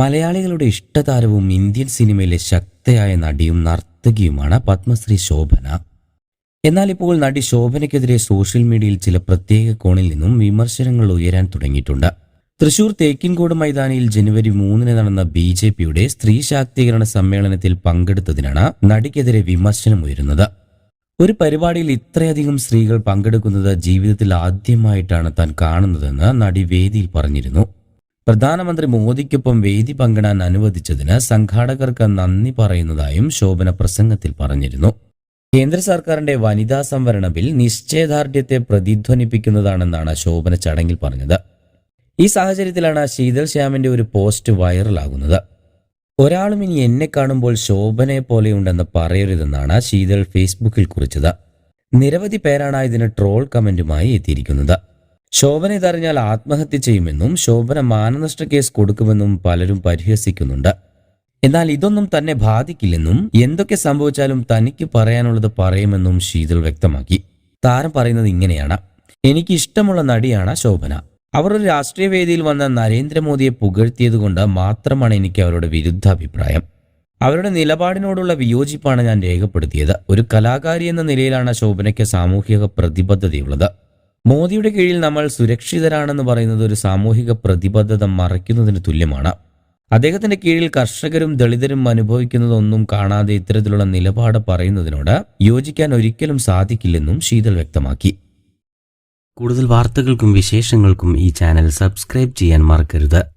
മലയാളികളുടെ ഇഷ്ടതാരവും ഇന്ത്യൻ സിനിമയിലെ ശക്തയായ നടിയും നർത്തകിയുമാണ് പത്മശ്രീ ശോഭന. എന്നാൽ ഇപ്പോൾ നടി ശോഭനയ്ക്കെതിരെ സോഷ്യൽ മീഡിയയിൽ ചില പ്രത്യേക കോണിൽ നിന്നും വിമർശനങ്ങൾ ഉയരാൻ തുടങ്ങിയിട്ടുണ്ട്. തൃശൂർ തേക്കിൻകോട് മൈതാനിയിൽ ജനുവരി മൂന്നിന് നടന്ന ബി ജെ പിയുടെ സ്ത്രീ ശാക്തീകരണ സമ്മേളനത്തിൽ പങ്കെടുത്തതിനാണ് നടിക്കെതിരെ വിമർശനമുയരുന്നത് ഒരു പരിപാടിയിൽ ഇത്രയധികം സ്ത്രീകൾ പങ്കെടുക്കുന്നത് ജീവിതത്തിൽ ആദ്യമായിട്ടാണ് താൻ കാണുന്നതെന്ന് നടി വേദിയിൽ പറഞ്ഞിരുന്നു. പ്രധാനമന്ത്രി മോദിക്കൊപ്പം വേദി പങ്കിടാൻ അനുവദിച്ചതിന് സംഘാടകർക്ക് നന്ദി പറയുന്നതായും ശോഭന പ്രസംഗത്തിൽ പറഞ്ഞിരുന്നു. കേന്ദ്ര സർക്കാരിന്റെ വനിതാ സംവരണ ബിൽ നിശ്ചയദാർഢ്യത്തെ പ്രതിധ്വനിപ്പിക്കുന്നതാണെന്നാണ് ശോഭന ചടങ്ങിൽ പറഞ്ഞത്. ഈ സാഹചര്യത്തിലാണ് ശീതൽ ശ്യാമിന്റെ ഒരു പോസ്റ്റ് വൈറലാകുന്നത്. ഒരാളും ഇനി എന്നെ കാണുമ്പോൾ ശോഭനയെ പോലെയുണ്ടെന്ന് പറയരുതെന്നാണ് ശീതൾ ഫേസ്ബുക്കിൽ കുറിച്ചത്. നിരവധി പേരാണ് ഇതിന് ട്രോൾ കമന്റുമായി എത്തിയിരിക്കുന്നത്. ശോഭന ഇതറിഞ്ഞാൽ ആത്മഹത്യ ചെയ്യുമെന്നും ശോഭന മാനനഷ്ട കേസ് കൊടുക്കുമെന്നും പലരും പരിഹസിക്കുന്നുണ്ട്. എന്നാൽ ഇതൊന്നും തന്നെ ബാധിക്കില്ലെന്നും എന്തൊക്കെ സംഭവിച്ചാലും തനിക്ക് പറയാനുള്ളത് പറയുമെന്നും ശീതൾ വ്യക്തമാക്കി. താരം പറയുന്നത് ഇങ്ങനെയാണ്. എനിക്ക് ഇഷ്ടമുള്ള നടിയാണ് ശോഭന. അവർ ഒരു രാഷ്ട്രീയ വേദിയിൽ വന്ന നരേന്ദ്രമോദിയെ പുകഴ്ത്തിയതുകൊണ്ട് മാത്രമാണ് എനിക്ക് അവരുടെ വിരുദ്ധ അഭിപ്രായം അവരുടെ നിലപാടിനോടുള്ള വിയോജിപ്പാണ് ഞാൻ രേഖപ്പെടുത്തിയത്. ഒരു കലാകാരി എന്ന നിലയിലാണ് ശോഭനയ്ക്ക് സാമൂഹിക പ്രതിബദ്ധതയുള്ളത്. മോദിയുടെ കീഴിൽ നമ്മൾ സുരക്ഷിതരാണെന്ന് പറയുന്നത് ഒരു സാമൂഹിക പ്രതിബദ്ധത മറയ്ക്കുന്നതിന് തുല്യമാണ്. അദ്ദേഹത്തിന്റെ കീഴിൽ കർഷകരും ദളിതരും അനുഭവിക്കുന്നതൊന്നും കാണാതെ ഇത്തരത്തിലുള്ള നിലപാട് പറയുന്നതിനോട് യോജിക്കാൻ ഒരിക്കലും സാധിക്കില്ലെന്നും ശീതൽ വ്യക്തമാക്കി. കൂടുതൽ വാർത്തകൾക്കും വിശേഷങ്ങൾക്കും ഈ ചാനൽ സബ്സ്ക്രൈബ് ചെയ്യാൻ മറക്കരുത്.